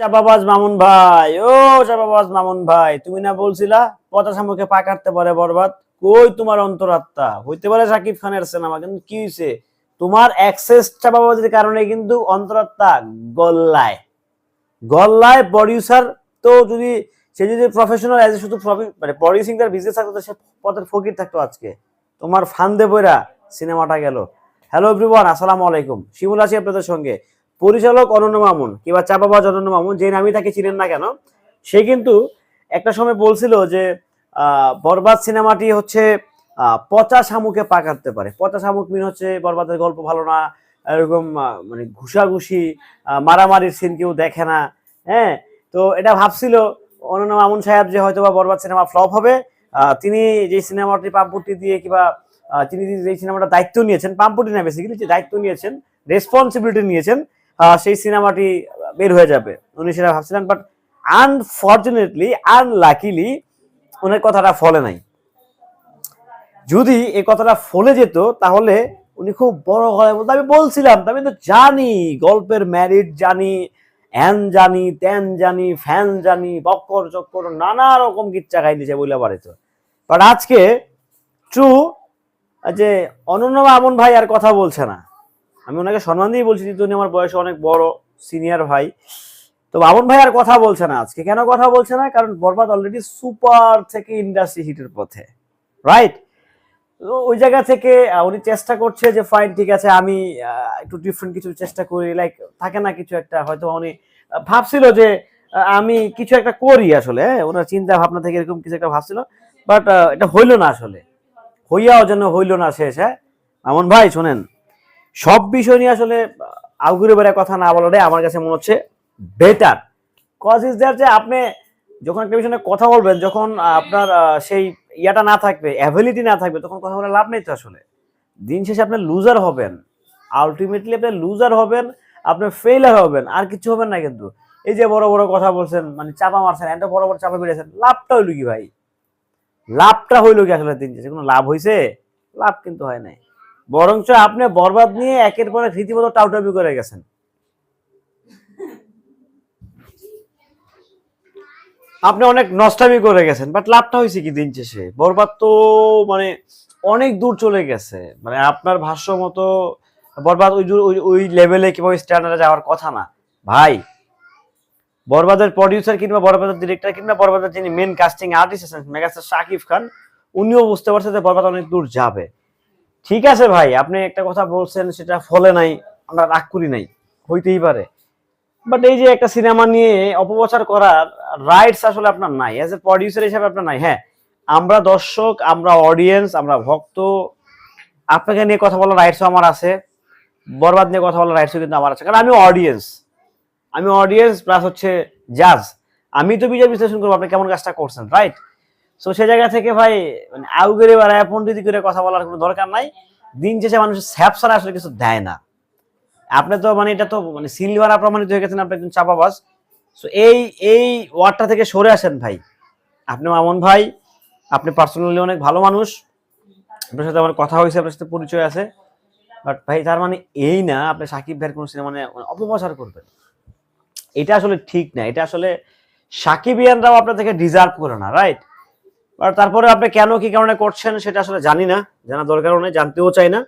চাপাবাজ মামুন ভাই, ও চাপাবাজ মামুন ভাই, তুমি না বলছিলা পচাশা মুখে পা কাটতে পারে বরবাদ? কই তোমার অন্তরাত্মা? হইতে পারে সাকিব খানের সিনেমা, কিন্তু কি হয়েছে তোমার অ্যাক্সেস চাপাবাজের কারণে কিন্তু অন্তরাত্মা গল্লায়। গল্লায় প্রডিউসার তো যদি, সে যদি প্রফেশনাল অ্যাজ শুধু মানে প্রডিউসিং তার বিজনেস থাকতো সে পথের ফকির থাকতো আজকে। তোমার ফান্দে বইরা সিনেমাটা গেল। হ্যালো এভরিওয়ান আসসালামু আলাইকুম। শিমুল আছি আপনাদের সঙ্গে। পরিচালক অনন্য মামুন, কিংবা চাপাবাজ অনন্য মামুন, যে নামই তাকে চিনেন না কেন, সে কিন্তু একটা সময় বলছিল যে বরবাদ সিনেমাটি হচ্ছে পচা শামুকে পা কাটতে পারে। পচা শামুক মিন হচ্ছে বরবাদের গল্প ভালো না, এরকম মানে ঘুষাঘুষি মারামারির সিন কেউ দেখে না হ্যাঁ? তো এটা ভাবছিল অনন্য মামুন সাহেব যে হয়তো বা বরবাদ সিনেমা ফ্লপ হবে। তিনি যে সিনেমাটি পাম্পুটি দিয়ে কিংবা তিনি যে সিনেমাটা দায়িত্ব নিয়েছেন, পাম্পুটি না বেসিক্যালি যে দায়িত্ব নিয়েছেন রেসপন্সিবিলিটি নিয়েছেন সেই সিনেমাটি বের হয়ে যাবে। উনি সেটা ভাবছিলেন বাট আনফর্চুনেটলি আনলাকিলি ওনার কথাটা ফলে নাই। যদি এই কথাটা ফলে যেত, তাহলে উনি খুব বড় গলায় বলতো, আমি বলছিলাম, আমি তো জানি, গল্পের ম্যারিট জানি হ্যান জানি ত্যান জানি ফ্যান জানি, বক্কর চক্কর, নানা রকম কিচ্ছা খাই দিছে বইলা পারে তো বাট আজকে ট্রু যে অনন্য মামুন ভাই আর কথা বলছে না। আমি ওনাকে সম্মান দিয়ে বলছি উনি আমার বয়সে অনেক বড় সিনিয়র ভাই। তো মামুন ভাই আর কথা বলছে না আজকে। কেন কথা বলছে না? কারণ বরবাদ অলরেডি সুপার থেকে ইন্ডাস্ট্রি হিটের পথে। রাইট তো ওই জায়গা থেকে উনি চেষ্টা করছে যে ফাইন ঠিক আছে আমি একটু ডিফারেন্ট কিছু চেষ্টা করি। লাইক থাকে না কিছু একটা হয়তো উনি ভাবছিল যে আমি কিছু একটা করি আসলে। হ্যাঁ, ওনার চিন্তা ভাবনা থেকে এরকম কিছু একটা ভাবছিল। বাট এটা হইল না আসলে। হইয়াও যেন হইল না শেষ হ্যাঁ? মামুন ভাই শোনেন। সব বিষয় নিয়ে আসলে আউগুরে বেড়ে কথা না বলাটাই আমার কাছে মনে হচ্ছে বেটার কজ ইজ দ্যাট যে আপনি যখন একটা বিষয় কথা বলবেন, যখন আপনার সেই ইয়াটা না থাকবে অ্যাভেলিটি না থাকবে, তখন কথা বলে লাভ নেই তো আসলে। দিন শেষে আপনি লুজার হবেন। আলটিমেটলি আপনি লুজার হবেন, আপনি ফেইলার হবেন, আর কিছু হবেন না কিন্তু। এই যে বড় বড় কথা বলছেন মানে চাপা মারছেন, এত বড় বড় চাপা বেড়েছেন লাভটা হইল কি ভাই? লাভটা হইল কি আসলে দিন শেষে? কোনো লাভ হয়েছে লাভ কিন্তু হয় নাই। বরঞ্চ আপনি বরবাদ নিয়ে একের পর রীতিমতো টাউটাবি করে গেছেন। আপনি অনেক নষ্টামি করে গেছেন বাট লাভটা হয়েছে কি দিন শেষে? বরবাদ তো মানে অনেক দূর চলে গেছে। মানে আপনার ভাষ্য মতো বরবাদ ওই ওই- ওই লেভেলে কিংবা ওই স্ট্যান্ডার্ডে যাওয়ার কথা না। ভাই, বরবাদের প্রডিউসার কিংবা বরবাদের ডিরেক্টর কিংবা বরবাদের যিনি মেন কাস্টিং আর্টিস্ট আছেন, মেগাস্টার শাকিব খান, উনিও বুঝতে পারছে যে বরবাদ অনেক দূর যাবে। ঠিক আছে ভাই, আপনি একটা কথা বলছেন, সেটা ফলে নাই, আমরা রাগ করি নাই, হইতেই পারে। বাট এই যে একটা সিনেমা নিয়ে অপপ্রচার করার রাইটস আসলে আপনার নাই অ্যাজ এ প্রডিউসার হিসেবে আপনার নাই। হ্যাঁ আমরা দর্শক, আমরা অডিয়েন্স আমরা ভক্ত, আপনাকে নিয়ে কথা বলার রাইটসও আমার আছে, বরবাদ নিয়ে কথা বলার রাইটসও কিন্তু আমার আছে, কারণ আমি অডিয়েন্স আমি অডিয়েন্স প্লাস হচ্ছে জাজ আমি তো বিচার বিশ্লেষণ করব, আপনি কেমন কাজটা করছেন রাইট সো সে জায়গা থেকে ভাই মানে আউগেরে বা পন্ডিতি করে কথা বলার কোনো দরকার নাই। দিন শেষে মানুষের স্যাপসারা আসলে কিছু দেয় না। আপনি তো মানে এটা তো মানে সিলভার প্রমাণিত হয়ে গেছেন আপনি একজন চাপাবাস সো এই এই ওয়ার্ডটা থেকে সরে আসেন ভাই। আপনি মামুন ভাই, আপনি পার্সোনালি অনেক ভালো মানুষ। আপনার সাথে আমার কথা হয়েছে, আপনার সাথে পরিচয় আছে। বাট ভাই, তার মানে এই না, আপনি সাকিব ভাইয়ের কোনো সিনেমা নিয়ে অপপ্রচার করবেন। এটা আসলে ঠিক না। এটা আসলে সাকিবিয়ানরাও আপনার থেকে ডিজার্ভ করে না রাইট তারপরে আপনি কেন কি কারণে করছেন সেটা আসলে জানি না জানা দরকারও নেই, জানতেও চাই না।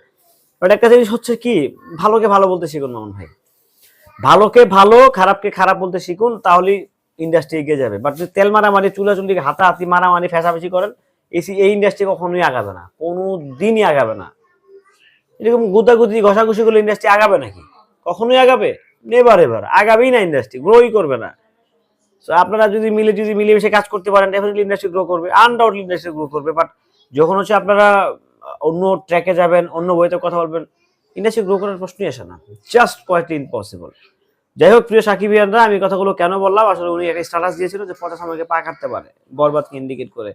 বাট একটা জিনিস হচ্ছে কি, ভালোকে ভালো বলতে শিখুন মামুন ভাই। ভালোকে ভালো, খারাপকে খারাপ বলতে শিখুন, তাহলেই ইন্ডাস্ট্রি এগিয়ে যাবে। বাট যদি তেল মারামারি চুলাচুলি হাতাহাতি, মারামারি, ফেসাফেসি করেন, এই এই ইন্ডাস্ট্রি কখনোই আগাবে না। কোনো দিনই আগাবে না। এরকম গুদাগুদি, ঘষাঘষি করলে ইন্ডাস্ট্রি আগাবে নাকি? কখনোই আগাবে? নেবার এবার আগাবেই না ইন্ডাস্ট্রি গ্রোই করবে না। সো আপনারা যদি মিলে, যদি মিলেমিশে কাজ করতে পারেন ডেফিনেটলি ইন্ডাস্ট্রি গ্রো করবে আনডাউটলি ইন্ডাস্ট্রি গ্রো করবে বাট যখন হচ্ছে আপনারা অন্য ট্র্যাকে যাবেন, অন্য বইতে কথা বলবেন ইন্ডাস্ট্রি গ্রো করার প্রশ্নই আসে না। জাস্ট কোয়াইটলি ইম্পসিবল যাই হোক, প্রিয় সাকিব সাকিবিয়ানরা আমি কথাগুলো কেন বললাম? আসলে উনি একটা স্ট্যাটাস দিয়েছিল যে পঞ্চাশ আমাকে পা কাটতে পারে, বরবাদকে ইন্ডিকেট করে।